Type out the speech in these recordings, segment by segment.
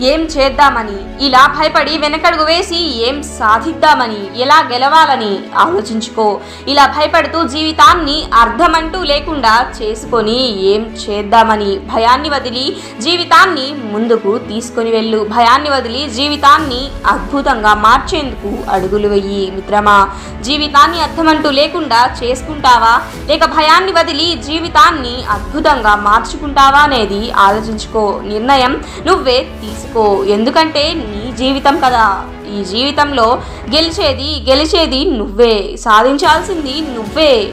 ఏం చేద్దామని? ఇలా భయపడి వెనకడుగు వేసి ఏం సాధిద్దామని? ఎలా గెలవాలని ఆలోచించుకో. ఇలా భయపడుతూ జీవితాన్ని అర్థమంటూ లేకుండా చేసుకొని ఏం చేద్దామని? భయాన్ని వదిలి జీవితాన్ని ముందుకు తీసుకొని వెళ్ళు. భయాన్ని వదిలి జీవితాన్ని అద్భుతంగా మార్చేందుకు అడుగులు వెయ్యి మిత్రమా జీవితాన్ని అర్థమంటూ లేకుండా చేసుకుంటావా? లేక భయాన్ని వదిలి జీవితాన్ని అద్భుతంగా మార్చుకుంటావా అనేది ఆలోచించుకో. నిర్ణయం నువ్వే తీసుకు. ఎందుకంటే నీ జీవితం కదా. ఈ జీవితంలో గెలిచేది గెలిచేది నువ్వే. సాధించాల్సింది నువ్వే.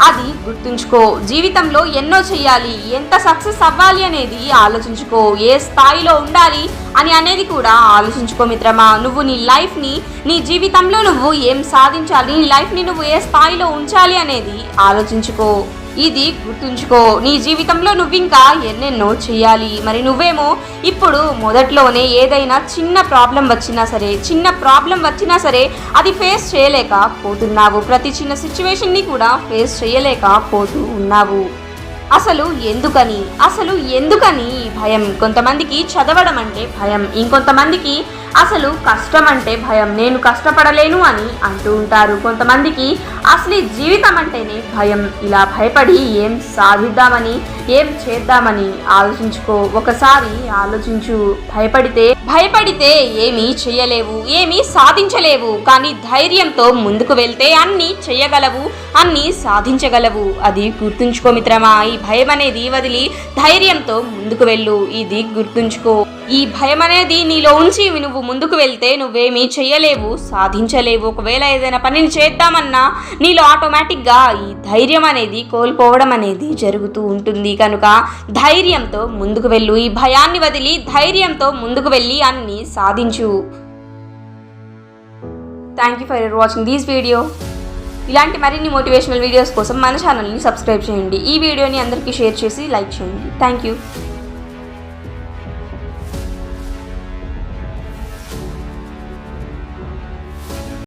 అది గుర్తుంచుకో. జీవితంలో ఎన్నో చెయ్యాలి. ఎంత సక్సెస్ అవ్వాలి అనేది ఆలోచించుకో. ఏ స్థాయిలో ఉండాలి అని అనేది కూడా ఆలోచించుకో మిత్రమా. నువ్వు నీ లైఫ్ని నీ జీవితంలో నువ్వు ఏం సాధించాలి నీ లైఫ్ని నువ్వు ఏ స్థాయిలో ఉంచాలి అనేది ఆలోచించుకో. ఇది గుర్తుంచుకో నీ జీవితంలో నువ్వు ఇంకా ఎన్నెన్నో చేయాలి మరి నువ్వేమో ఇప్పుడు మొదట్లోనే ఏదైనా చిన్న ప్రాబ్లం వచ్చినా సరే చిన్న ప్రాబ్లం వచ్చినా సరే అది ఫేస్ చేయలేకపోతున్నావు. ప్రతి చిన్న సిచ్యువేషన్ని కూడా ఫేస్ చేయలేకపోతూ ఉన్నావు. అసలు ఎందుకని? అసలు ఎందుకని భయం? కొంతమందికి చదవడం అంటే భయం. ఇంకొంతమందికి అసలు కష్టం అంటే భయం నేను కష్టపడలేను అని అంటూ ఉంటారు. కొంతమందికి అసలు జీవితం అంటేనే భయం. ఇలా భయపడి ఏం సాధిద్దామని ఏం చేద్దామని ఆలోచించుకో. ఒకసారి ఆలోచించు. భయపడితే భయపడితే ఏమీ చేయలేవు ఏమీ సాధించలేవు. కానీ ధైర్యంతో ముందుకు వెళ్తే అన్నీ చేయగలవు అన్నీ సాధించగలవు. అది గుర్తుంచుకో మిత్రమా. ఈ భయం అనేది వదిలి ధైర్యంతో ముందుకు వెళ్ళు. ఇది గుర్తుంచుకో. ఈ భయం అనేది నీలో ఉంచి నువ్వు ముందుకు వెళ్తే నువ్వేమీ చేయలేవు సాధించలేవు. ఒకవేళ ఏదైనా పనిని చేద్దామన్నా నీలో ఆటోమేటిక్గా ఈ ధైర్యం అనేది కోల్పోవడం అనేది జరుగుతూ ఉంటుంది. కనుక ధైర్యంతో ముందుకు వెళ్ళు. ఈ భయాన్ని వదిలి ధైర్యంతో ముందుకు వెళ్ళి అన్ని సాధించు. Thank you for your watching this video ఇలాంటి మరిన్ని మోటివేషనల్ వీడియోస్ కోసం మన ఛానల్ని సబ్స్క్రైబ్ చేయండి. ఈ వీడియోని అందరికీ షేర్ చేసి లైక్ చేయండి. Thank you